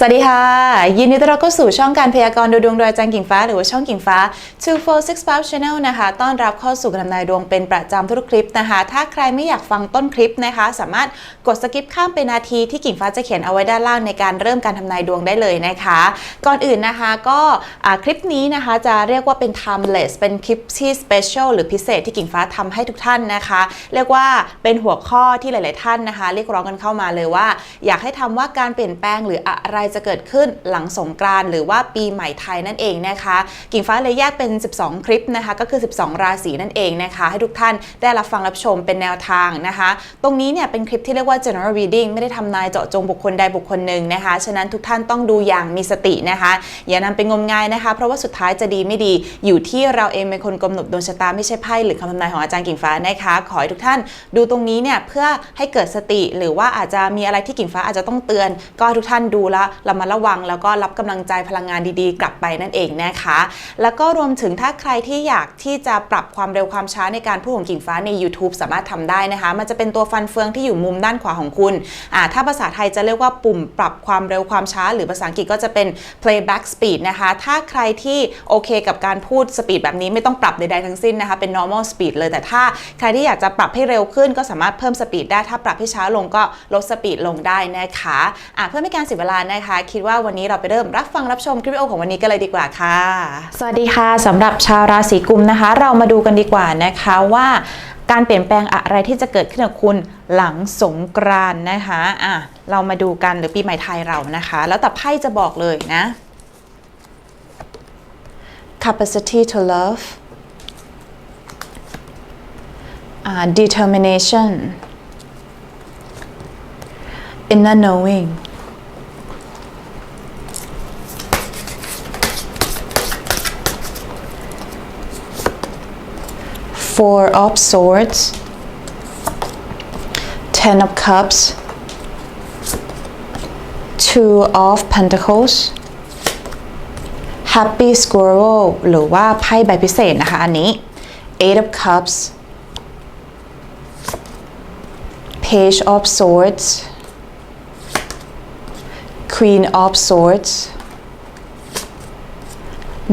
สวัสดีค่ะ ยินดีต้อนรับเข้าสู่ช่องการพยากรณ์ดูดวงโดยอาจารย์กิ่งฟ้า หรือว่าช่องกิ่งฟ้า 2465 Channel นะคะ ต้อนรับเข้าสู่การทำนายดวงเป็นประจำทุกคลิปนะคะ ถ้าใครไม่อยากฟังต้นคลิปนะคะ สามารถกดสกิปข้ามไปนาทีที่กิ่งฟ้าจะเขียนเอาไว้ด้านล่างในการเริ่มการทำนายดวงได้เลยนะคะ ก่อนอื่นนะคะก็คลิปนี้นะคะจะเรียกว่าเป็น timeless เป็นคลิปที่ special หรือพิเศษที่กิ่งฟ้าทำให้ทุกท่านนะคะ เรียกว่าเป็นหัวข้อที่หลาย ๆ ท่านนะคะ เรียกร้องกันเข้ามาเลยว่า อยากให้ทำว่าการเปลี่ยนแปลงหรืออะไรจะเกิดขึ้นหลังสงกรานต์หรือว่าปีใหม่ไทยนั่นเองนะคะ กิ่งฟ้าเลยแยกเป็น 12 คลิปนะคะ ก็คือ 12 ราศีนั่นเองนะคะ ให้ทุกท่านได้รับฟังรับชมเป็นแนวทางนะคะ ตรงนี้เนี่ยเป็นคลิปที่เรียกว่า general reading ไม่ได้ทำนายเจาะจงบุคคลใดบุคคลหนึ่งนะคะ ฉะนั้นทุกท่านต้องดูอย่างมีสตินะคะ อย่านำไปงมงายนะคะ เพราะว่าสุดท้ายจะดีไม่ดีอยู่ที่เราเองเป็นคนกำหนดดวงชะตาไม่ใช่ไพ่หรือคำทำนายของอาจารย์กิ่งฟ้านะคะ ขอให้ทุกท่านดูตรงนี้เนี่ยเพื่อให้เกิดสติหรือว่าอาจจะมีอะไรที่กิ่งฟ้าอาจจะต้องเตือน ก็ทุกท่านดูแลวระมัดระวังแล้วก็รับกำลังใจพลังงานดีๆ กลับไปนั่นเองนะคะ แล้วก็รวมถึงถ้าใครที่อยากที่จะปรับความเร็วความช้าในการพูดของกิ่งฟ้าใน YouTube สามารถทำได้นะคะ มันจะเป็นตัวฟันเฟืองที่อยู่มุมด้านขวาของคุณอ่าถ้าภาษาไทยจะเรียกว่าปุ่มปรับความเร็วความช้า หรือภาษาอังกฤษก็จะเป็น playback speed นะคะ ถ้าใครที่โอเคกับการพูดสปีดแบบนี้ไม่ต้องปรับใดๆทั้งสิ้นนะคะ เป็น normal speed เลย แต่ถ้าใครที่อยากจะปรับให้เร็วขึ้นก็สามารถเพิ่มสปีดได้ ถ้าปรับให้ช้าลงก็ลดสปีดลงได้นะคะะเพื่อไม่การเสียเวลานะคะคิดว่าวันนี้เราไปเริ่มรับฟังรับชมคลิปวิดีโอของวันนี้กันเลยดีกว่าค่ะ สวัสดีค่ะสำหรับชาวราศีกุมนะคะ เรามาดูกันดีกว่านะคะว่าการเปลี่ยนแปลงอะไรที่จะเกิดขึ้นกับคุณหลังสงกรานนะคะอะเรามาดูกันหรือปีใหม่ไทยเรานะคะ แล้วแต่ไพ่จะบอกเลยนะ capacity to love uh, determination inner knowing four of swords ten of cups two of pentacles Happy Squirrel หรือว่าไพ่ใบพิเศษนะคะ อันนี้ Eight of Cups Page of Swords Queen of Swords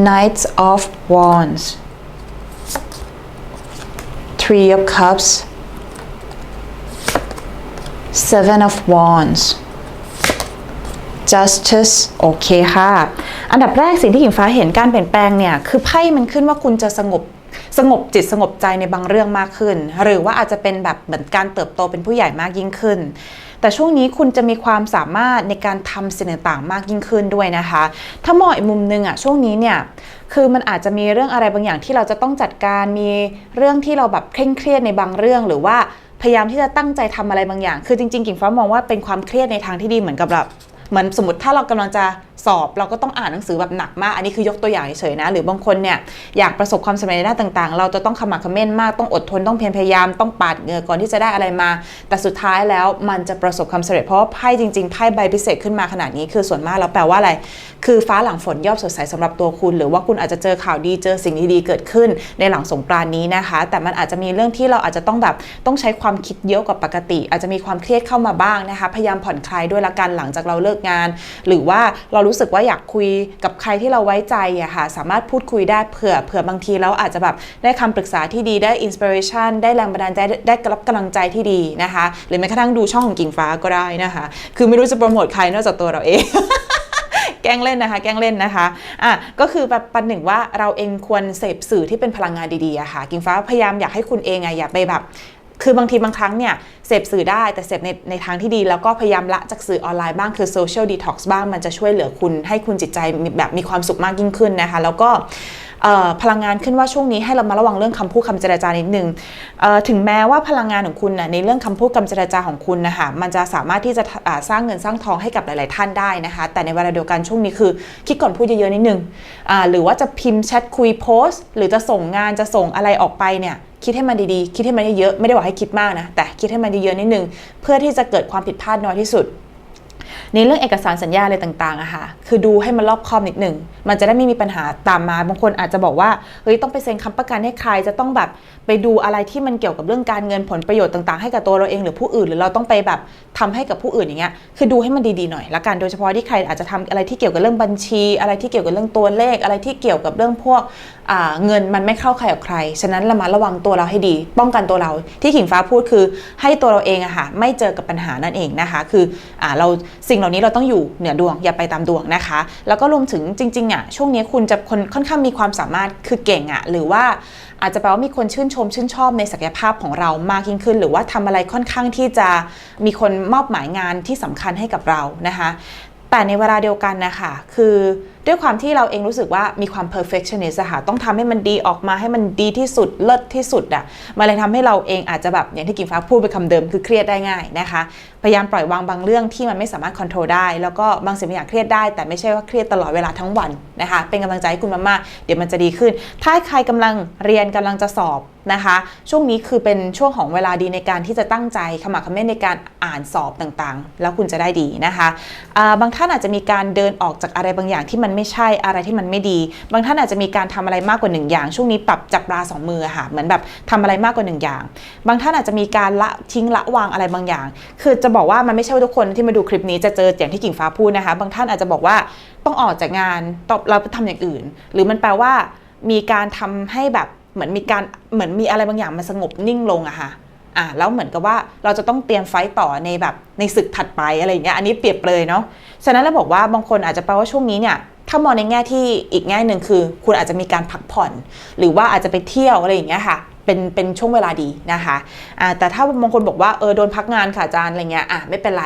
Knights of Wands Three of Cups Seven of Wands justice โอเคค่ะ อันดับแรกสิ่งที่หญิงฟ้าเห็นการเปลี่ยนแปลงเนี่ย คือไพ่มันขึ้นว่าคุณจะสงบสงบจิตสงบใจในบางเรื่องมากขึ้น หรือว่าอาจจะเป็นแบบเหมือนการเติบโตเป็นผู้ใหญ่มากยิ่งขึ้น แต่ช่วงนี้คุณจะมีความสามารถในการทำสิ่งต่างๆมากยิ่งขึ้นด้วยนะคะ ถ้ามองอีกมุมนึงอะช่วงนี้เนี่ยคือมันอาจจะมีเรื่องอะไรบางอย่างที่เราจะต้องจัดการมีเรื่องที่เราแบบเคร่งเครียดในบางเรื่องหรือว่าพยายามที่จะตั้งใจทำอะไรบางอย่าง คือจริงๆ กิ่งฟ้ามองว่าเป็นความเครียดในทางที่ดีเหมือนกับแบบเหมือนสมมติถ้าเรากำลังจะสอบเราก็ต้องอ่านหนังสือแบบหนักมาก อันนี้คือยกตัวอย่างเฉยๆนะ หรือบางคนเนี่ยอยากประสบความสำเร็จในด้านต่างๆ เราจะต้องขมักขม้นมาก ต้องอดทน ต้องเพียรพยายาม ต้องปาดเหงื่อก่อนที่จะได้อะไรมา แต่สุดท้ายแล้วมันจะประสบความสำเร็จ เพราะว่าไพ่จริงๆ ไพ่ใบพิเศษขึ้นมาขนาดนี้คือส่วนมากแล้วแปลว่าอะไร คือฟ้าหลังฝนย่อมสดใสสำหรับตัวคุณ หรือว่าคุณอาจจะเจอข่าวดี เจอสิ่งดีๆ เกิดขึ้นในหลังสงกรานนี้นะคะ แต่มันอาจจะมีเรื่องที่เราอาจจะต้องแบบต้องใช้ความคิดเยอะกว่าปกติ อาจจะมีความเครียดเข้ามาบ้างนะคะ พยายามผ่อนคลายด้วยละกันหลังจากเราเลิกงาน หรือว่าเรารู้สึกว่าอยากคุยกับใครที่เราไว้ใจอะค่ะสามารถพูดคุยได้เผื่อเผื่อบางทีเราอาจจะแบบได้คำปรึกษาที่ดีได้อินสปิเรชันได้แรงบันดาลใจได้ได้รับกำลังใจที่ดีนะคะ หรือแม้กระทั่งดูช่องของกิ่งฟ้าก็ได้นะคะ คือไม่รู้จะโปรโมทใครนอกจากตัวเราเองแกล้งเล่นนะคะ แกล้งเล่นนะคะ อะ ก็คือแบบปันหนึ่งว่าเราเองควรเสพสื่อที่เป็นพลังงานดีๆอะค่ะ กิ่งฟ้าพยายามอยากให้คุณเองอะอย่าไปแบบ คือบางทีบางครั้งเนี่ยเสพสื่อได้แต่เสพในในทางที่ดี แล้วก็พยายามละจากสื่อออนไลน์บ้างคือโซเชียลดีท็อกซ์บ้างมันจะช่วยเหลือคุณให้คุณจิตใจแบบมีความสุขมากยิ่งขึ้นนะคะ แล้วก็พลังงานขึ้นว่าช่วงนี้ให้เรามาระวังเรื่องคำพูดคำเจรจานิดนึงถึงแม้ว่าพลังงานของคุณนะในเรื่องคำพูดคำเจรจาของคุณนะคะมันจะสามารถที่จะสร้างเงินสร้างทองให้กับหลาย ๆ ท่านได้นะคะ แต่ในเวลาเดียวกันช่วงนี้คือ คิดก่อนพูดเยอะ ๆ นิดนึงหรือว่าจะพิมพ์แชทคุยโพสต์ หรือจะส่งงานจะส่งอะไรออกไปเนี่ยคิดให้มันดีๆ คิดให้มันเยอะๆ ไม่ได้บอกให้คิดมากนะ แต่คิดให้มันเยอะๆนิดนึง เพื่อที่จะเกิดความผิดพลาดน้อยที่สุด ในเรื่องเอกสารสัญญาอะไรต่างๆอะค่ะ คือดูให้มันรอบคอบนิดหนึ่ง มันจะได้ไม่มีปัญหาตามมา บางคนอาจจะบอกว่า เฮ้ย ต้องไปเซ็นค้ำประกันให้ใคร จะต้องแบบไปดูอะไรที่มันเกี่ยวกับเรื่องการเงินผลประโยชน์ต่างๆ ให้กับตัวเราเองหรือผู้อื่น หรือเราต้องไปแบบทำให้กับผู้อื่นอย่างเงี้ย คือดูให้มันดีๆหน่อยละกัน โดยเฉพาะที่ใครอาจจะทำอะไรที่เกี่ยวกับเรื่องบัญชี อะไรที่เกี่ยวกับเรื่องตัวเลข อะไรที่เกี่ยวกับเรื่องพวกเงินมันไม่เข้าใครกับใคร ฉะนั้นระมัดระวังตัวเราให้ดี ป้องกันตัวเรา ที่ขิงฟ้าพูดคือให้ตัวเราเองอะค่ะไม่เจอกับปัญหานั่นเองนะคะ คืออเราสิ่งเหล่านี้เราต้องอยู่เหนือดวงอย่าไปตามดวงนะคะ แล้วก็รวมถึงจริงๆอะช่วงนี้คุณจะคนค่อนข้างมีความสามารถคือเก่งอะหรือว่าอาจจะแปลว่ามีคนชื่นชมชื่นชอบในศักยภาพของเรามากยิ่งขึ้น หรือว่าทำอะไรค่อนข้างที่จะมีคนมอบหมายงานที่สำคัญให้กับเรานะคะ แต่ในเวลาเดียวกันนะคะคือ ด้วยความที่เราเองรู้สึกว่ามีความ perfectionist อะค่ะต้องทำให้มันดีออกมาให้มันดีที่สุดเลิศที่สุดอะมันเลยทำให้เราเองอาจจะแบบอย่างที่กิมฟ้าพูดไปคำเดิมคือเครียดได้ง่ายนะคะ พยายามปล่อยวางบางเรื่องที่มันไม่สามารถควบคุมได้ แล้วก็บางสิ่งบางอย่างเครียดได้ แต่ไม่ใช่ว่าเครียดตลอดเวลาทั้งวันนะคะ เป็นกำลังใจให้คุณมากๆเดี๋ยวมันจะดีขึ้น ถ้าใครกำลังเรียนกำลังจะสอบนะคะ ช่วงนี้คือเป็นช่วงของเวลาดีในการที่จะตั้งใจขมักเขม้นในการอ่านสอบต่างๆ แล้วคุณจะได้ดีนะคะอ่าบางท่านอาจจะมีการเดินออกจากอะไรบางอย่างที่มันไม่ใช่อะไรที่มันไม่ดี บางท่านอาจจะมีการทำอะไรมากกว่าหนึ่งอย่าง ช่วงนี้ปรับจับปลาสองมือค่ะเหมือนแบบทำอะไรมากกว่าหนึ่งอย่าง บางท่านอาจจะมีการละทิ้งละวางอะไรบางอย่าง คือจะบอกว่ามันไม่ใช่ว่าทุกคนที่มาดูคลิปนี้จะเจออย่างที่กิ่งฟ้าพูดนะคะ บางท่านอาจจะบอกว่าต้องออกจากงานตองเราไปทำอย่างอื่น หรือมันแปลว่ามีการทำให้แบบเหมือนมีการเหมือนมีอะไรบางอย่างมันสงบนิ่งลงอะค่ะอะแล้วเหมือนกับว่าเราจะต้องเตรียมไฟต่อในแบบในศึกถัดไปอะไรอย่างเงี้ยอันนี้เปรียบเลยเนาะฉะนั้นเราบอกว่าบางคนอาจจะแปลว่าช่วงนี้เนี่ย ถ้ามองในแง่ที่อีกแง่หนึ่งคือ คุณอาจจะมีการพักผ่อน หรือว่าอาจจะไปเที่ยวอะไรอย่างเงี้ยค่ะเป็นเป็นช่วงเวลาดีนะคะะแต่ถ้าบางคนบอกว่าเออโดนพักงานค่ะอาจารย์อะไรเงี้ยอะไม่เป็นไร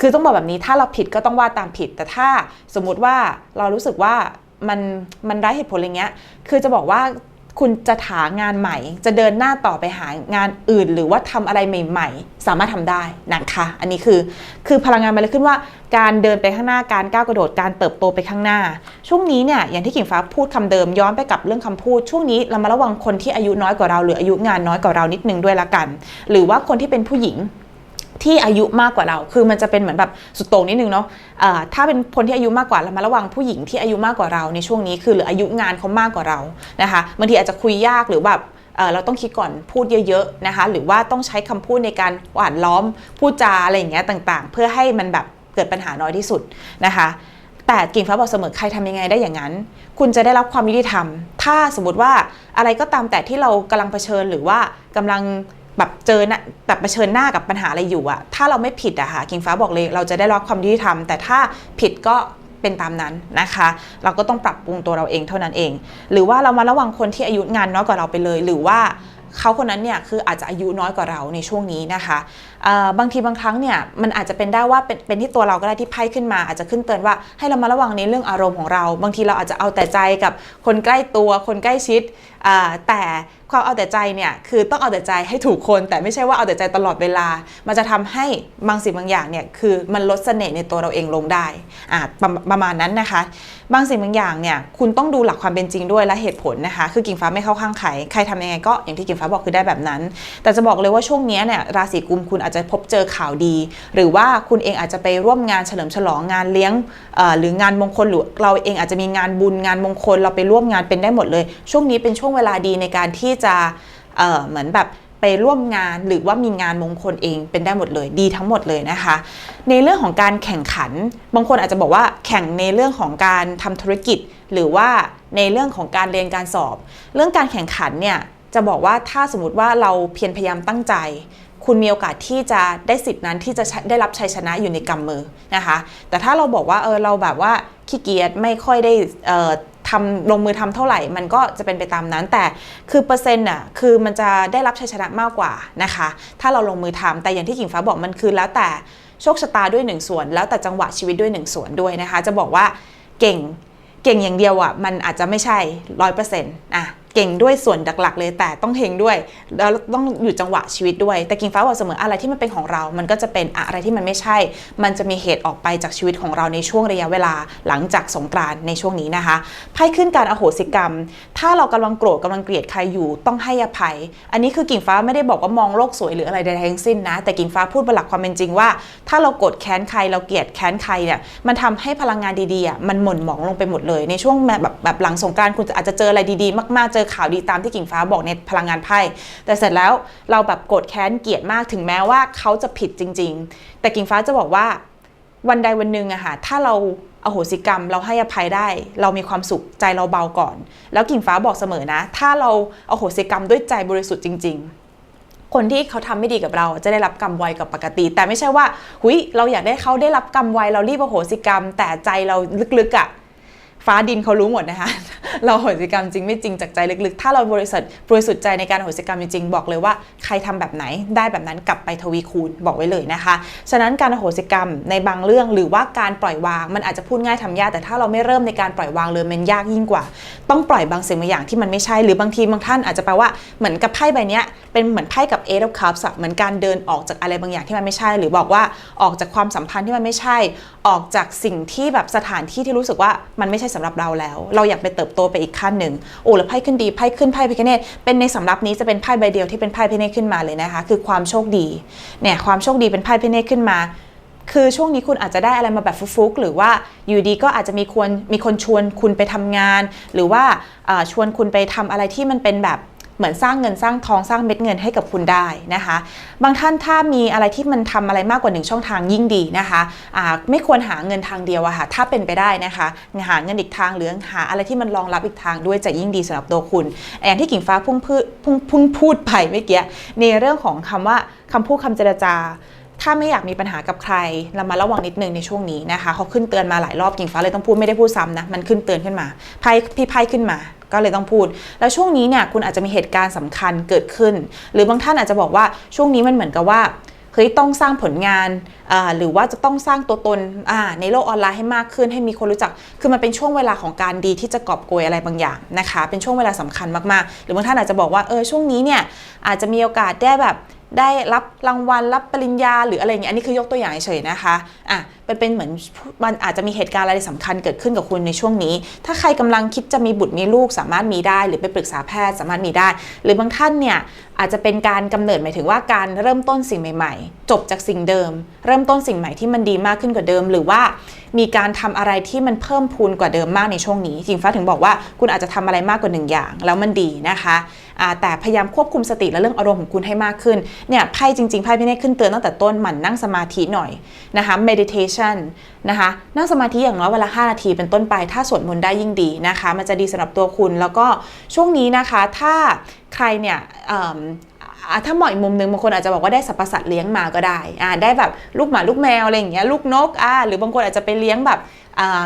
คือต้องบอกแบบนี้ถ้าเราผิดก็ต้องว่าตามผิด แต่ถ้าสมมุติว่าเรารู้สึกว่ามันมันไร้เหตุผลอะไรเงี้ย คือจะบอกว่า คุณจะหางานใหม่ จะเดินหน้าต่อไปหางานอื่น หรือว่าทำอะไรใหม่ ๆ สามารถทำได้นะคะ อันนี้คือคือพลังงานมันเลยขึ้นว่า การเดินไปข้างหน้าการก้าวกระโดดการเติบโตไปข้างหน้า ช่วงนี้เนี่ยอย่างที่กิ่งฟ้าพูดคำเดิมย้อนไปกับเรื่องคำพูด ช่วงนี้เรามาระวังคนที่อายุน้อยกว่าเรา หรืออายุงานน้อยกว่าเรานิดนึงด้วยละกัน หรือว่าคนที่เป็นผู้หญิง ที่อายุมากกว่าเรา คือมันจะเป็นเหมือนแบบสุดโต่งนิดนึงเนาะะถ้าเป็นคนที่อายุมากกว่าเรามาระวังผู้หญิงที่อายุมากกว่าเราในช่วงนี้คือหรืออายุงานเขามากกว่าเรานะคะบางทีอาจจะคุยยากหรือแบบเราต้องคิดก่อนพูดเยอะๆนะคะหรือว่าต้องใช้คำพูดในการหวานล้อมพูดจาอะไรอย่างเงี้ยต่างๆ เพื่อให้มันแบบเกิดปัญหาน้อยที่สุดนะคะแต่กิ่งฟ้าบอกเสมอใครทำยังไงได้อย่างนั้น คุณจะได้รับความยุติธรรม ถ้าสมมติว่าอะไรก็ตามแต่ที่เรากำลังเผชิญหรือว่ากำลัง แบบเจอนะแบบเผชิญหน้ากับปัญหาอะไรอยู่อะถ้าเราไม่ผิดอะค่ะกิ่งฟ้าบอกเลย เราจะได้รับความยุติธรรม แต่ถ้าผิดก็เป็นตามนั้นนะคะ เราก็ต้องปรับปรุงตัวเราเองเท่านั้นเอง หรือว่าเรามาระวังคนที่อายุงานน้อยกว่าเราไปเลย หรือว่าเขาคนนั้นเนี่ยคืออาจจะอายุน้อยกว่าเราในช่วงนี้นะคะ บางทีบางครั้งเนี่ยมันอาจจะเป็นได้ว่าเป็นเป็นที่ตัวเราก็ได้ที่ไพ่ขึ้นมา อาจจะขึ้นเตือนว่าให้เรามาระวังในเรื่องอารมณ์ของเรา บางทีเราอาจจะเอาแต่ใจกับคนใกล้ตัวคนใกล้ชิดแต่ความเอาแต่ใจเนี่ยคือต้องเอาแต่ใจให้ถูกคน แต่ไม่ใช่ว่าเอาแต่ใจตลอดเวลา มันจะทำให้บางสิ่งบางอย่างเนี่ยคือมันลดเสน่ห์ในตัวเราเองลงได้อ่าประประมาณนั้นนะคะ บางสิ่งบางอย่างเนี่ยคุณต้องดูหลักความเป็นจริงด้วยและเหตุผลนะคะ คือกิ่งฟ้าไม่เข้าข้างใครใครทำยังไงก็อย่างที่กิ่งฟ้าบอกคือได้แบบนั้น แต่จะบอกเลยว่าช่วงนี้เนี่ยราศีกุมคุณอาจจะพบเจอข่าวดี หรือว่าคุณเองอาจจะไปร่วมงานเฉลิมฉลองงานเลี้ยงหรืองานมงคลหรือเราเองอาจจะมีงานบุญงานมงคล เราไปร่วมงานเป็นได้หมดเลย ช่วงนี้เป็นช่วงเวลาดีในการที่จะเเหมือนแบบไปร่วมงานหรือว่ามีงานมงคลเองเป็นได้หมดเลยดีทั้งหมดเลยนะคะ ในเรื่องของการแข่งขัน บางคนอาจจะบอกว่าแข่งในเรื่องของการทำธุรกิจ หรือว่าในเรื่องของการเรียนการสอบ เรื่องการแข่งขันเนี่ยจะบอกว่าถ้าสมมติว่าเราเพียรพยายามตั้งใจ คุณมีโอกาสที่จะได้สิทธินั้นที่จะได้รับชัยชนะอยู่ในกำมือนะคะ แต่ถ้าเราบอกว่าเออเราแบบว่าขี้เกียจไม่ค่อยได้ทำลงมือทำเท่าไหร่ มันก็จะเป็นไปตามนั้น แต่คือเปอร์เซ็นต์อะคือมันจะได้รับชัยชนะมากกว่านะคะ ถ้าเราลงมือทำแต่อย่างที่กิ่งฟ้าบอกมันคือแล้วแต่โชคชะตาด้วยหนึ่งส่วน แล้วแต่จังหวะชีวิตด้วยหนึ่งส่วนด้วยนะคะ จะบอกว่าเก่งเก่งอย่างเดียวอะมันอาจจะไม่ใช่ร้อยเปอร์เซ็นต์อะ เก่งด้วยส่วนหลักๆ เลยแต่ต้องเฮงด้วย แล้วต้องอยู่จังหวะชีวิตด้วย แต่กิ่งฟ้าบอกเสมออะไรที่มันเป็นของเรา มันก็จะเป็นอะไรที่มันไม่ใช่ มันจะมีเหตุออกไปจากชีวิตของเราในช่วงระยะเวลาหลังจากสงกรานในช่วงนี้นะคะไพ่ขึ้นการอโหสิกรรม ถ้าเรากำลังโกรธกำลังเกลียดใครอยู่ต้องให้อภัย อันนี้คือกิ่งฟ้าไม่ได้บอกว่ามองโลกสวยหรืออะไรใดๆทั้งสิ้นนะ แต่กิ่งฟ้าพูดบนหลักความเป็นจริงว่า ถ้าเราโกรธแค้นใครเราเกลียดแค้นใครเนี่ยมันทำให้พลังงานดีๆมันหม่นหมองลงไปหมดเลย ในช่วงแบบแบบหลังสงกรานคุณอาจจะเจออะไรดีๆ มากๆเจอข่าวดีตามที่กิ่งฟ้าบอกในพลังงานไพ่แต่เสร็จแล้วเราแบบโกรธแค้นเกลียดมากถึงแม้ว่าเขาจะผิดจริง ๆ แต่กิ่งฟ้าจะบอกว่าวันใดวันหนึ่งอะค่ะถ้าเราอโหสิกรรมเราให้อภัยได้ เรามีความสุขใจเราเบาก่อน แล้วกิ่งฟ้าบอกเสมอนะ ถ้าเราอโหสิกรรมด้วยใจบริสุทธิ์จริง ๆคนที่เขาทำไม่ดีกับเราจะได้รับกรรมไวกับปกติ แต่ไม่ใช่ว่า หุยเราอยากได้เขาได้รับกรรมไวเรารีบอโหสิกรรม แต่ใจเราลึกๆอะ ฟ้าดินเขารู้หมดนะคะ เราโหสิกรรมจริงไม่จริงจากใจลึกๆ ถ้าเราบริสุทธิ์บริสุทธิ์ใจในการโหสิกรรมจริงบอกเลยว่าใครทำแบบไหนได้แบบนั้นกลับไปทวีคูณบอกไว้เลยนะคะ ฉะนั้นการโหสิกรรมในบางเรื่องหรือว่าการปล่อยวางมันอาจจะพูดง่ายทำยากแต่ถ้าเราไม่เริ่มในการปล่อยวางเลยมันยากยิ่งกว่า ต้องปล่อยบางสิ่งบางอย่างที่มันไม่ใช่หรือบางทีบางท่านอาจจะแปลว่าเหมือนกับไพ่ใบนี้เป็นเหมือนไพ่กับ Eight of Cups เหมือนการเดินออกจากอะไรบางอย่างที่มันไม่ใช่ หรือบอกว่าออกจากความสัมพันธ์ที่มันไม่ใช่ ออกจากสิ่งที่แบบสถานที่ที่รู้สึกว่ามันไม่ใช่สำหรับเราแล้ว เราอยากไปเติบโตไปอีกขั้นหนึ่งโอ้แล้วไพ่ขึ้นดีไพ่ขึ้นไพ่พิคเนตเป็นในสำรับนี้จะเป็นไพ่ใบเดียวที่เป็นไพ่พิคเนตขึ้นมาเลยนะคะคือความโชคดีเนี่ยความโชคดีเป็นไพ่พิคเนตขึ้นมาคือช่วงนี้คุณอาจจะได้อะไรมาแบบฟุกๆหรือว่าอยู่ดีก็อาจจะมีควรมีคนชวนคุณไปทำงาน หรือว่าอ่าชวนคุณไปทำอะไรที่มันเป็นแบบ เหมือนสร้างเงินสร้างทองสร้างเม็ดเงินให้กับคุณได้นะคะ บางท่านถ้ามีอะไรที่มันทำอะไรมากกว่าหนึ่งช่องทางยิ่งดีนะคะะไม่ควรหาเงินทางเดียวอะค่ะถ้าเป็นไปได้นะคะหาเงินอีกทางหรือหาอะไรที่มันรองรับอีกทางด้วยจะยิ่งดีสำหรับตัวคุณอย่างที่กิ่งฟ้าพุ่งพูดพุ่งพุ่งพูดไปเมื่อกี้ในเรื่องของคำว่าคำพูดคำเจรจาถ้าไม่อยากมีปัญหากับใครเรามาระวังนิดนึงในช่วงนี้นะคะเขาขึ้นเตือนมาหลายรอบกิ่งฟ้าเลยต้องพูดไม่ได้พูดซ้ำนะมันขึ้นเตือนขึ้นมาไพ่พี่ไพ่ขึ้นมา ก็เลยต้องพูด แล้วช่วงนี้เนี่ยคุณอาจจะมีเหตุการณ์สำคัญเกิดขึ้น หรือบางท่านอาจจะบอกว่าช่วงนี้มันเหมือนกับว่าเฮ้ยต้องสร้างผลงาน หรือว่าจะต้องสร้างตัวตนในโลกออนไลน์ให้มากขึ้น ให้มีคนรู้จัก คือมันเป็นช่วงเวลาของการดีที่จะกอบโกยอะไรบางอย่างนะคะ เป็นช่วงเวลาสำคัญมากๆ หรือบางท่านอาจจะบอกว่าเออช่วงนี้เนี่ยอาจจะมีโอกาสได้แบบได้รับรางวัลรับปริญญาหรืออะไรอย่างเงี้ยอันนี้คือยกตัวอย่างเฉยๆนะคะอะเป็นเป็นเหมือนมันอาจจะมีเหตุการณ์อะไรสำคัญเกิดขึ้นกับคุณในช่วงนี้ ถ้าใครกำลังคิดจะมีบุตรมีลูกสามารถมีได้ หรือไปปรึกษาแพทย์สามารถมีได้ หรือบางท่านเนี่ยอาจจะเป็นการกำเนิดหมายถึงว่าการเริ่มต้นสิ่งใหม่ ๆ จบจากสิ่งเดิม เริ่มต้นสิ่งใหม่ที่มันดีมากขึ้นกว่าเดิม หรือว่ามีการทำอะไรที่มันเพิ่มพูนกว่าเดิมมากในช่วงนี้จริงฟ้าถึงบอกว่าคุณอาจจะทำอะไรมากกว่าหนึ่งอย่าง แล้วมันดีนะคะแต่พยายามควบคุมสติและเรื่องอารมณ์ของคุณให้มากขึ้นเนี่ยไพ่จริงๆไพ่พี่เน่ขึ้นเตือนตั้งแต่ต้นหมั่นนั่งสมาธิหน่อยนะคะ meditation นะคะนั่งสมาธิอย่างน้อยเวลา 5 นาทีเป็นต้นไป ถ้าสวดมนต์ได้ยิ่งดีนะคะ มันจะดีสำหรับตัวคุณแล้วก็ช่วงนี้นะคะถ้าใครเนี่ย ถ้ามองอีกมุมหนึ่งบางคนอาจจะบอกว่าได้สรรพสัตว์เลี้ยงมาก็ได้อ่าได้แบบลูกหมาลูกแมวอะไรอย่างเงี้ยลูกนกอ่าหรือบางคนอาจจะไปเลี้ยงแบบ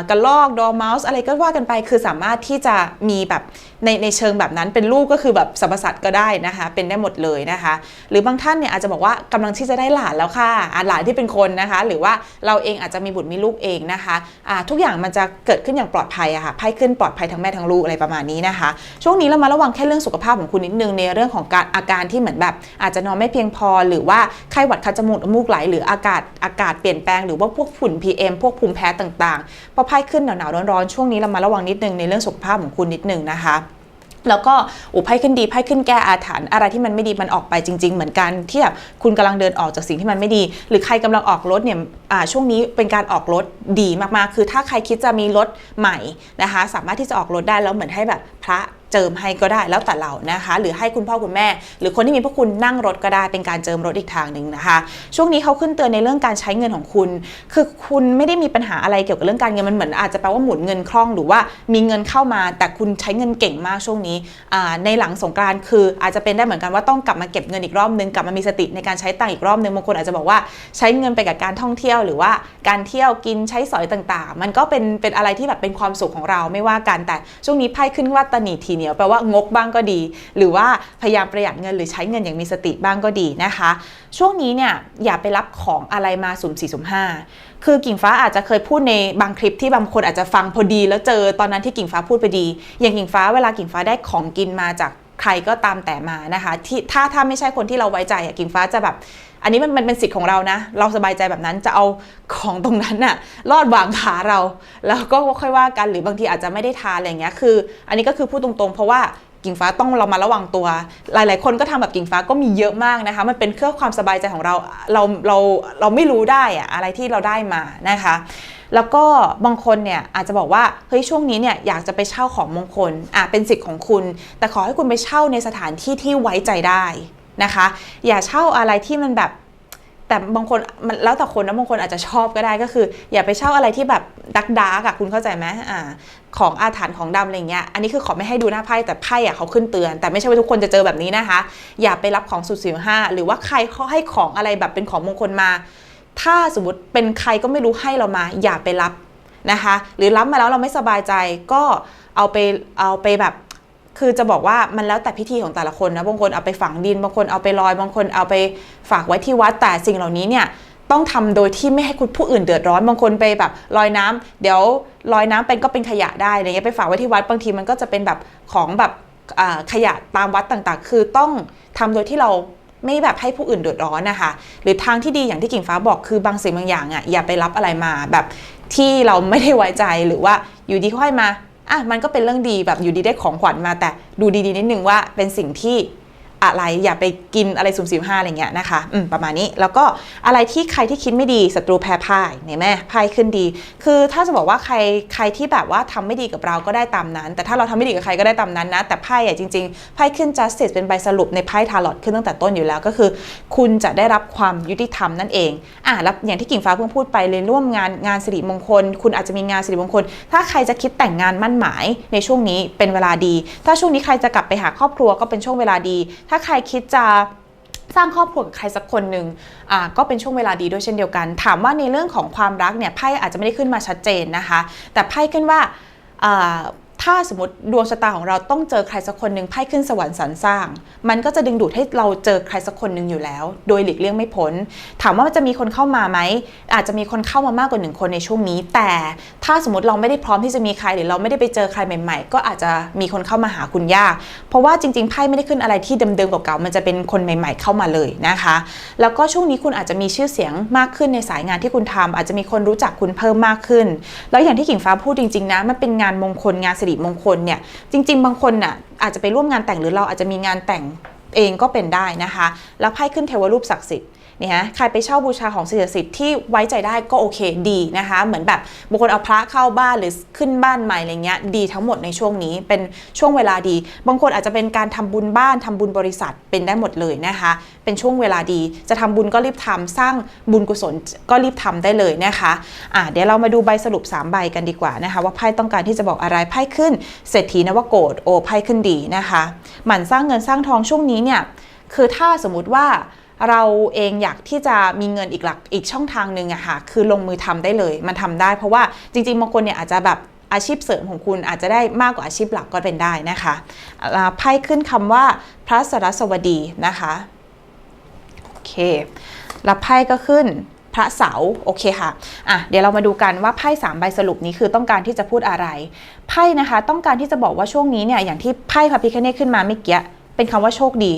กระลอกดอร์เมาส์อะไรก็ว่ากันไป คือสามารถที่จะมีแบบในในเชิงแบบนั้นเป็นลูกก็คือแบบสรรพสัตว์ก็ได้นะคะ เป็นได้หมดเลยนะคะ หรือบางท่านเนี่ยอาจจะบอกว่ากำลังที่จะได้หลานแล้วค่ะหลานที่เป็นคนนะคะ หรือว่าเราเองอาจจะมีบุตรมีลูกเองนะคะะทุกอย่างมันจะเกิดขึ้นอย่างปลอดภัยอะค่ะไพ่ขึ้นปลอดภัยทั้งแม่ทั้งลูกอะไรประมาณนี้นะคะ ช่วงนี้เรามาระวังแค่เรื่องสุขภาพของคุณนิดนึงในเรื่องของการอาการที่เหมือนแบบ อาจจะนอนไม่เพียงพอ หรือว่าไข้หวัดคัดจมูกมูกไหลหรืออากาศอากาศเปลี่ยนแปลงหรือว่าพวกฝุ่น PM พวกภูมิแพ้ต่างๆพอไพ่ขึ้นหนาวๆร้อนๆช่วงนี้เรามาระวังนิดนึงในเรื่องสุขภาพของคุณนิดนึงนะคะแล้วก็อุไพ่ขึ้นดีไพ่ขึ้นแก้อาถรรพ์อะไรที่มันไม่ดีมันออกไปจริง ๆ เหมือนกันที่แบบคุณกำลังเดินออกจากสิ่งที่มันไม่ดี หรือใครกำลังออกรถเนี่ยช่วงนี้เป็นการออกรถดีมากๆ คือถ้าใครคิดจะมีรถใหม่นะคะ สามารถที่จะออกรถได้แล้วเหมือนให้แบบพระ เจิมให้ก็ได้แล้วแต่เรานะคะ หรือให้คุณพ่อคุณแม่ หรือคนที่มีพวกคุณนั่งรถก็ได้เป็นการเจิมรถอีกทางหนึ่งนะคะ ช่วงนี้เขาขึ้นเตือนในเรื่องการใช้เงินของคุณ คือคุณไม่ได้มีปัญหาอะไรเกี่ยวกับเรื่องการเงินมันเหมือนอาจจะแปลว่าหมุนเงินคล่องหรือว่ามีเงินเข้ามา แต่คุณใช้เงินเก่งมากช่วงนี้ในหลังสงกรานต์คืออาจจะเป็นได้เหมือนกันว่าต้องกลับมาเก็บเงินอีกรอบนึงกลับมามีสติในการใช้ตังค์อีกรอบนึงบางคนอาจจะบอกว่าใช้เงินไปกับการท่องเที่ยวหรือว่าการเที่ยวกินใช้สอยต่างๆ มันก็เป็นเป็นอะไรที่แบบเป็นความสุขของเราไม่ว่ากันแต่ช่วงนี้ไพ่ขึ้นว่าตนีทีเนีนียวแปลว่างกบ้างก็ดี หรือว่าพยายามประหยัดเงินหรือใช้เงินอย่างมีสติบ้างก็ดีนะคะ ช่วงนี้เนี่ยอย่าไปรับของอะไรมาสุ่มสี่สุ่มห้าคือกิ่งฟ้าอาจจะเคยพูดในบางคลิปที่บางคนอาจจะฟังพอดี แล้วเจอตอนนั้นที่กิ่งฟ้าพูดไปดี อย่างกิ่งฟ้าเวลากิ่งฟ้าได้ของกินมาจากใครก็ตามแต่มานะคะที่ถ้าถ้าไม่ใช่คนที่เราไว้ใจอะกิ่งฟ้าจะแบบ อันนี้มันมันเป็นสิทธิ์ของเรานะ เราสบายใจแบบนั้นจะเอาของตรงนั้นน่ะลอดวางขาเรา แล้วก็ค่อยว่ากันหรือบางทีอาจจะไม่ได้ทานอะไรอย่างเงี้ยคือ อันนี้ก็คือพูดตรงๆ เพราะว่ากิ่งฟ้าต้องเรามาระวังตัว หลาย ๆ คนก็ทำแบบกิ่งฟ้าก็มีเยอะมากนะคะ มันเป็นเครื่องความสบายใจของเรา เรา เรา เราไม่รู้ได้อะอะไรที่เราได้มานะคะ แล้วก็บางคนเนี่ยอาจจะบอกว่า เฮ้ย ช่วงนี้เนี่ยอยากจะไปเช่าของมงคล อะ เป็นสิทธิ์ของคุณ แต่ขอให้คุณไปเช่าในสถานที่ที่ไว้ใจได้ นะคะ อย่าเช่าอะไรที่มันแบบแต่บางคนมันแล้วแต่คนนะบางคนอาจจะชอบก็ได้ก็คือ อย่าไปเช่าอะไรที่แบบดักดาร์กอะคุณเข้าใจไหมอ่าของอาถรรพ์ของดำอะไรเงี้ยอันนี้คือขอไม่ให้ดูหน้าไพ่แต่ไพ่อะเขาขึ้นเตือน แต่ไม่ใช่ว่าทุกคนจะเจอแบบนี้นะคะ อย่าไปรับของสุดสิวห้าหรือว่าใครเขาให้ของอะไรแบบเป็นของมงคลมา ถ้าสมมติเป็นใครก็ไม่รู้ให้เรามา อย่าไปรับนะคะ หรือรับมาแล้วเราไม่สบายใจก็เอาไปเอาไปแบบ คือจะบอกว่ามันแล้วแต่พิธีของแต่ละคนนะบางคนเอาไปฝังดินบางคนเอาไปลอยบางคนเอาไปฝากไว้ที่วัดแต่สิ่งเหล่านี้เนี่ยต้องทำโดยที่ไม่ให้คุณผู้อื่นเดือดร้อนบางคนไปแบบลอยน้ำเดี๋ยวลอยน้ำเป็นก็เป็นขยะได้อะไรเงี้ยไปฝากไว้ที่วัดบางทีมันก็จะเป็นแบบของแบบขยะตามวัดต่างๆ คือต้องทำโดยที่เราไม่แบบให้ผู้อื่นเดือดร้อนนะคะ หรือทางที่ดีอย่างที่กิ่งฟ้าบอกคือบางสิ่งบางอย่างอะอย่าไปรับอะไรมาแบบที่เราไม่ได้ไว้ใจหรือว่าอยู่ดีเขาให้มา อะมันก็เป็นเรื่องดีแบบอยู่ดีได้ของขวัญมาแต่ดูดีๆนิดนึงว่าเป็นสิ่งที่ อะไรอย่าไปกินอะไรสุ่มสี่ห้าอะไรเงี้ยนะคะอืมประมาณนี้แล้วก็อะไรที่ใครที่คิดไม่ดีศัตรูแพ้พ่ายเนี่ยแม่ไพ่ขึ้นดี คือถ้าจะบอกว่าใครใครที่แบบว่าทำไม่ดีกับเราก็ได้ตามนั้น แต่ถ้าเราทำไม่ดีกับใครก็ได้ตามนั้นนะแต่ไพ่อะจริงๆไพ่ขึ้น justice เป็นใบสรุปในไพ่ทาร์ลอตขึ้นตั้งแต่ต้นอยู่แล้วก็คือ คุณจะได้รับความยุติธรรมนั่นเองอะแล้วอย่างที่กิ่งฟ้าเพิ่งพูดไปเลยร่วมงานงานสิริมงคล คุณอาจจะมีงานสิริมงคล ถ้าใครจะคิดแต่งงานมั่นหมายในช่วงนี้เป็นเวลาดี ถ้าช่วงนี้ใครจะกลับไปหาครอบครัวก็เป็นช่วงเวลาดี ถ้าาใครคิดจะสร้างครอบครัวกับใครสักคนหนึ่งอ่าก็เป็นช่วงเวลาดีด้วยเช่นเดียวกัน ถามว่าในเรื่องของความรักเนี่ยไพ่อาจจะไม่ได้ขึ้นมาชัดเจนนะคะ แต่ไพ่ขึ้นว่าอ่า ถ้าสมมติดวงชะตาของเราต้องเจอใครสักคนหนึ่งไพ่ขึ้นสวรรค์สรรสร้าง มันก็จะดึงดูดให้เราเจอใครสักคนหนึ่งอยู่แล้ว โดยหลีกเลี่ยงไม่พ้น ถามว่าจะมีคนเข้ามาไหม อาจจะมีคนเข้ามามากกว่าหนึ่งคนในช่วงนี้ แต่ถ้าสมมติเราไม่ได้พร้อมที่จะมีใครหรือเราไม่ได้ไปเจอใครใหม่ ๆ ก็อาจจะมีคนเข้ามาหาคุณยาก เพราะว่าจริงๆไพ่ไม่ได้ขึ้นอะไรที่เดิมๆเก่าๆมันจะเป็นคนใหม่ ๆ เข้ามาเลยนะคะ แล้วก็ช่วงนี้คุณอาจจะมีชื่อเสียงมากขึ้นในสายงานที่คุณทำอาจจะมีคนรู้จักคุณเพิ่มมากขึ้น แล้วอย่างที่กิ่งฟ้าพูดจริงๆนะมันเป็นงานมงคลงานสิริมงคลเนี่ยจริง ๆ บางคนน่ะอาจจะไปร่วมงานแต่งหรือเราอาจจะมีงานแต่งเองก็เป็นได้นะคะ แล้วไพ่ขึ้นเทวรูปศักดิ์สิทธิ์ เนี่ยฮะใครไปเช่าบูชาของสิ่งศักดิ์สิทธิ์ที่ไว้ใจได้ก็โอเคดีนะคะ เหมือนแบบบางคนเอาพระเข้าบ้านหรือขึ้นบ้านใหม่อะไรเงี้ยดีทั้งหมดในช่วงนี้เป็นช่วงเวลาดี บางคนอาจจะเป็นการทำบุญบ้านทำบุญบริษัทเป็นได้หมดเลยนะคะ เป็นช่วงเวลาดี จะทำบุญก็รีบทำสร้างบุญกุศลก็รีบทำได้เลยนะคะอะเดี๋ยวเรามาดูใบสรุป 3 ใบกันดีกว่านะคะ ว่าไพ่ต้องการที่จะบอกอะไรไพ่ขึ้นเศรษฐีนวโกดโอไพ่ขึ้นดีนะคะหมั่นสร้างเงินสร้างทองช่วงนี้เนี่ยคือถ้าสมมติว่า เราเองอยากที่จะมีเงินอีกหลักอีกช่องทางหนึ่งอะค่ะคือลงมือทำได้เลย มันทำได้ เพราะว่าจริงๆบางคนเนี่ยอาจจะแบบอาชีพเสริมของคุณอาจจะได้มากกว่าอาชีพหลักก็เป็นได้นะคะอ่าไพ่ขึ้นคำว่าพระสรสวดีนะคะโอเคแล้วไพ่ก็ขึ้นพระเสาโอเคค่ะอะ เดี๋ยวเรามาดูกันว่าไพ่สามใบสรุปนี้คือต้องการที่จะพูดอะไรไพ่นะคะต้องการที่จะบอกว่าช่วงนี้เนี่ยอย่างที่ไพ่พระพิคเนตขึ้นมาเมื่อกี้เป็นคำว่าโชคดี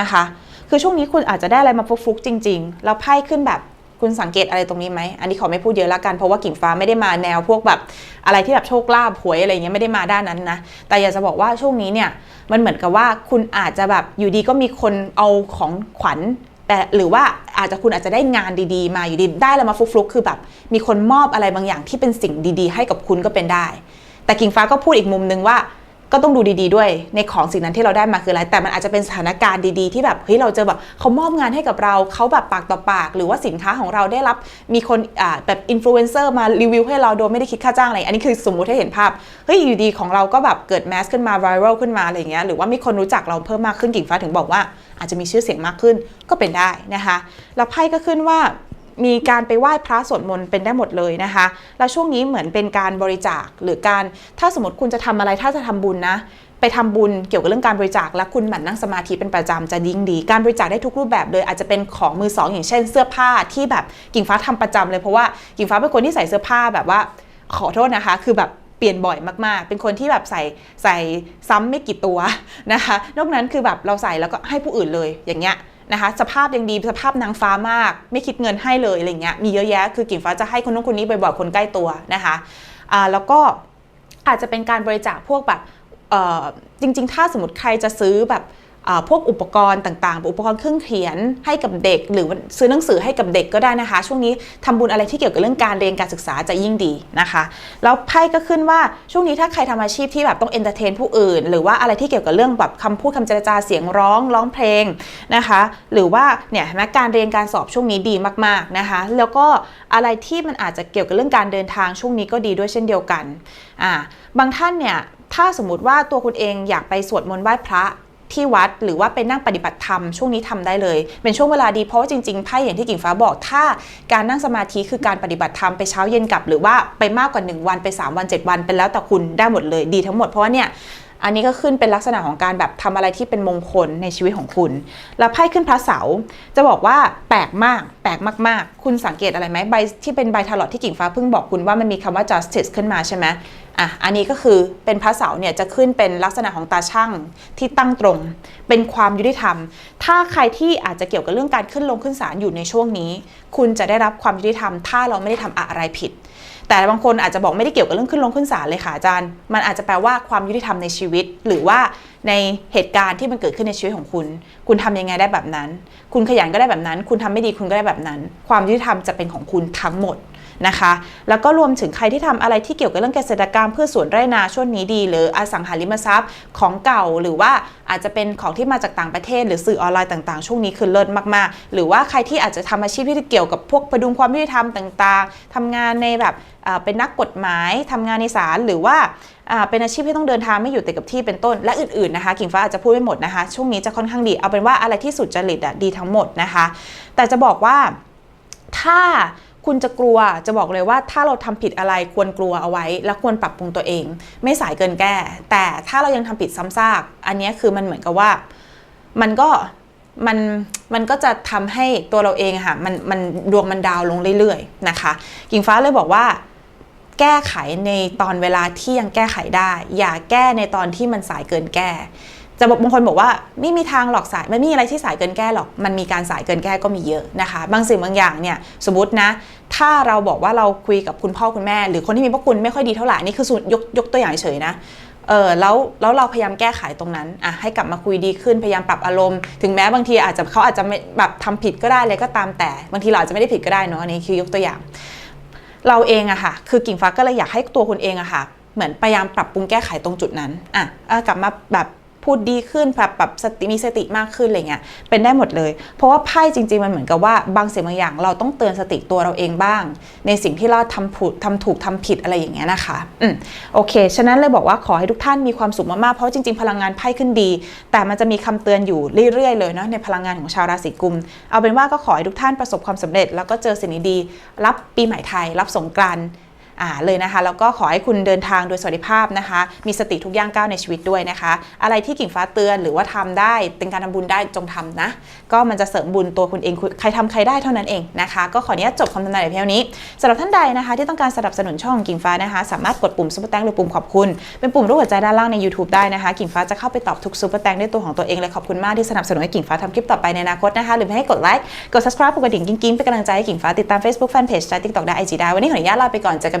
นะคะ คือช่วงนี้คุณอาจจะได้อะไรมาฟุกๆจริง ๆ แล้วไพ่ขึ้นแบบคุณสังเกตอะไรตรงนี้ไหม อันนี้ขอไม่พูดเยอะละกัน เพราะว่ากิ่งฟ้าไม่ได้มาแนวพวกแบบอะไรที่แบบโชคลาภหวยอะไรเงี้ยไม่ได้มาด้านนั้นนะ แต่อยากจะบอกว่าช่วงนี้เนี่ยมันเหมือนกับว่าคุณอาจจะแบบอยู่ดีก็มีคนเอาของขวัญแต่หรือว่าอาจจะคุณอาจจะได้งานดีๆ มาอยู่ดีได้อะไรมาฟุกๆคือแบบ มีคนมอบอะไรบางอย่างที่เป็นสิ่งดีๆ ให้กับคุณก็เป็นได้ แต่กิ่งฟ้าก็พูดอีกมุมนึงว่า ก็ต้องดูดีๆด้วยในของสิ่งนั้นที่เราได้มาคืออะไร แต่มันอาจจะเป็นสถานการณ์ดีๆ ที่แบบเฮ้ยเราเจอแบบเขามอบงานให้กับเราเขาแบบปากต่อปาก หรือว่าสินค้าของเราได้รับมีคนแบบอินฟลูเอนเซอร์มารีวิวให้เราโดยไม่ได้คิดค่าจ้างอะไร อันนี้คือสมมุติให้เห็นภาพเฮ้ยอยู่ดีของเราก็แบบเกิดแมสขึ้นมาไวรัลขึ้นมาอะไรเงี้ยหรือว่ามีคนรู้จักเราเพิ่มมากขึ้นกิ่งฟ้าถึงบอกว่า อาจจะมีชื่อเสียงมากขึ้นก็เป็นได้นะคะแล้วไพ่ก็ขึ้นว่า มีการไปไหว้พระสวดมนต์เป็นได้หมดเลยนะคะ แล้วช่วงนี้เหมือนเป็นการบริจาคหรือการถ้าสมมติคุณจะทำอะไรถ้าจะทำบุญนะไปทำบุญเกี่ยวกับเรื่องการบริจาคและคุณหมั่นนั่งสมาธิเป็นประจำจะยิ่งดี การบริจาคได้ทุกรูปแบบเลยอาจจะเป็นของมือสองอย่างเช่นเสื้อผ้าที่แบบกิ่งฟ้าทำประจำเลยเพราะว่ากิ่งฟ้าเป็นคนที่ใส่เสื้อผ้าแบบว่าขอโทษนะคะ คือแบบเปลี่ยนบ่อยมากๆ เป็นคนที่แบบใส่ใส่ซ้ำไม่กี่ตัวนะคะ นอกนั้นคือแบบเราใส่แล้วก็ให้ผู้อื่นเลยอย่างเงี้ย นะคะสภาพยังดีสภาพนางฟ้ามาก ไม่คิดเงินให้เลยอะไรเงี้ยมีเยอะแยะคือกิ่งฟ้าจะให้คนนู้นคนนี้บ่อยๆคนใกล้ตัวนะคะอ่าแล้วก็อาจจะเป็นการบริจาคพวกแบบจริง ๆ ถ้าสมมติใครจะซื้อแบบ พวกอุปกรณ์ต่างๆ อุปกรณ์เครื่องเขียนให้กับเด็ก หรือซื้อหนังสือให้กับเด็กก็ได้นะคะ ช่วงนี้ทำบุญอะไรที่เกี่ยวกับเรื่องการเรียนการศึกษาจะยิ่งดีนะคะแล้วไพ่ก็ขึ้นว่าช่วงนี้ถ้าใครทำอาชีพที่แบบต้องเอนเตอร์เทนผู้อื่น หรือว่าอะไรที่เกี่ยวกับเรื่องแบบคำพูดคำเจรจาเสียงร้องร้องเพลงนะคะ หรือว่าเนี่ยนไหมการเรียนการสอบช่วงนี้ดีมากๆนะคะ แล้วก็อะไรที่มันอาจจะเกี่ยวกับเรื่องการเดินทางช่วงนี้ก็ดีด้วยเช่นเดียวกันอ่าบางท่านเนี่ยถ้าสมมติว่าตัวคุณเองอยากไปสวดมนต์ไหว้พระ ที่วัดหรือว่าไปนั่งปฏิบัติธรรมช่วงนี้ทำได้เลย เป็นช่วงเวลาดีเพราะว่าจริงๆไพ่อย่างที่กิ่งฟ้าบอกถ้าการนั่งสมาธิคือการปฏิบัติธรรมไปเช้าเย็นกลับ หรือว่าไปมากกว่า 1 วันไป 3 วัน 7 วันเป็นแล้วแต่คุณได้หมดเลยดีทั้งหมดเพราะว่าเนี่ยอันนี้ก็ขึ้นเป็นลักษณะของการแบบทำอะไรที่เป็นมงคลในชีวิตของคุณ แล้วไพ่ขึ้นพระเสาจะบอกว่าแปลกมาก แปลกมาก ๆ คุณสังเกตอะไรไหมใบที่เป็นใบทารอตที่กิ่งฟ้าเพิ่งบอกคุณว่ามันมีคำว่า justice ขึ้นมาใช่ไหม อะอันนี้ก็คือเป็นพระเสาร์เนี่ยจะขึ้นเป็นลักษณะของตาช่างที่ตั้งตรง เป็นความยุติธรรม ถ้าใครที่อาจจะเกี่ยวกับเรื่องการขึ้นลงขึ้นศาลอยู่ในช่วงนี้ คุณจะได้รับความยุติธรรม ถ้าเราไม่ได้ทำอะไรผิด แต่บางคนอาจจะบอกไม่ได้เกี่ยวกับเรื่องขึ้นลงขึ้นศาลเลยค่ะอาจารย์ มันอาจจะแปลว่าความยุติธรรมในชีวิต หรือว่าในเหตุการณ์ที่มันเกิดขึ้นในชีวิตของคุณ คุณทำยังไงได้แบบนั้น คุณขยันก็ได้แบบนั้น คุณทำไม่ดีคุณก็ได้แบบนั้น ความยุติธรรมจะเป็นของคุณทั้งหมด นะคะ แล้วก็รวมถึงใครที่ทำอะไรที่เกี่ยวกับเรื่องเกษตรกรรมพืชสวนไร่นาช่วงนี้ดี หรืออสังหาริมทรัพย์ของเก่าหรือว่าอาจจะเป็นของที่มาจากต่างประเทศ หรือสื่อออนไลน์ต่างๆ ช่วงนี้คือเลิศมากๆ หรือว่าใครที่อาจจะทำอาชีพที่เกี่ยวกับพวกประดุงความยุติธรรมต่างๆทำงานในแบบเป็นนักกฎหมายทำงานในศาลหรือว่าเป็นอาชีพที่ต้องเดินทางไม่อยู่แต่กับที่เป็นต้นและอื่นๆนะคะ กิ่งฟ้าอาจจะพูดไม่หมดนะคะ ช่วงนี้จะค่อนข้างดีเอาเป็นว่าอะไรที่สุดจริตอะดีทั้งหมดนะคะ แต่จะบอกว่าถ้า คุณจะกลัวจะบอกเลยว่าถ้าเราทำผิดอะไรควรกลัวเอาไว้ และควรปรับปรุงตัวเอง ไม่สายเกินแก้ แต่ถ้าเรายังทำผิดซ้ำซากอันนี้คือมันเหมือนกับว่า มันก็มันมันก็จะทำให้ตัวเราเองอะค่ะมันมันดวงมันดาวลงเรื่อยๆนะคะ กิ่งฟ้าเลยบอกว่า แก้ไขในตอนเวลาที่ยังแก้ไขได้ อย่าแก้ในตอนที่มันสายเกินแก้ จะบอกบางคนบอกว่าไม่มีทางหรอกสายไม่มีอะไรที่สายเกินแก้หรอก มันมีการสายเกินแก้ก็มีเยอะนะคะ บางสิ่งบางอย่างเนี่ยสมมตินะ ถ้าเราบอกว่าเราคุยกับคุณพ่อคุณแม่ หรือคนที่มีพระคุณไม่ค่อยดีเท่าไหร่นี่คือสูตรยกยกตัวอย่างเฉยนะเออแล้วแล้วเราพยายามแก้ไขตรงนั้นอะให้กลับมาคุยดีขึ้นพยายามปรับอารมณ์ ถึงแม้บางทีอาจจะเขาอาจจะไม่แบบทำผิดก็ได้เลยก็ตามแต่บางทีเราอาจจะไม่ได้ผิดก็ได้เนาะอันนี้คือยกตัวอย่าง เราเองอะค่ะ คือกิ่งฟ้าก็เลยอยากให้ตัวคุณเองอะค่ะ เหมือนพยายามปรับปรุงแก้ไขตรงจุดนั้นอะออกลับมาแบบ พูดดีขึ้นแบบแบบสติมีสติมากขึ้นอะไรเงี้ยเป็นได้หมดเลย เพราะว่าไพ่จริง ๆ มันเหมือนกับว่าบางสิ่งบางอย่าง เราต้องเตือนสติตัวเราเองบ้าง ในสิ่งที่เราทำผูดทำถูกทำผิดอะไรอย่างเงี้ยนะคะอืมโอเค ฉะนั้นเลยบอกว่าขอให้ทุกท่านมีความสุขมากๆเพราะจริง ๆ พลังงานไพ่ขึ้นดี แต่มันจะมีคำเตือนอยู่เรื่อยๆเลยเนาะในพลังงานของชาวราศีกุม เอาเป็นว่าก็ขอให้ทุกท่านประสบความสำเร็จ แล้วก็เจอสิ่งดีๆรับปีใหม่ไทย รับสงกรานต์ เลยนะคะแล้วก็ขอให้คุณเดินทางโดยสวัสดิภาพนะคะ มีสติทุกย่างก้าวในชีวิตด้วยนะคะ อะไรที่กิ่งฟ้าเตือนหรือว่าทำได้เป็นการทำบุญได้จงทำนะ ก็มันจะเสริมบุญตัวคุณเองใครทำใครได้เท่านั้นเองนะคะ ก็ขออนุญาตจบคำทำนายในเพียงนี้สำหรับท่านใดนะคะ ที่ต้องการสนับสนุนช่องกิ่งฟ้านะคะ สามารถกดปุ่มซุปเปอร์แตงหรือปุ่มขอบคุณ เป็นปุ่มรูปหัวใจด้านล่างใน YouTube ได้นะคะ กิ่งฟ้าจะเข้าไปตอบทุกซุปเปอร์แตงด้วยตัวของตัวเองเลยขอบคุณมากที่สนับสนุนให้กิ่งฟ้าทำคลิปต่อไปในอนาคตนะคะหรือให้กดไลค์กด subscribe กดกระดิ่งกิ๊งๆเป็นกำลังใจให้กิ่งฟ้าติดตาม Facebook Fanpage และ TikTok ได้ IG ได้วันนี้ขออนุญาตลาไปก่อนเจอกัน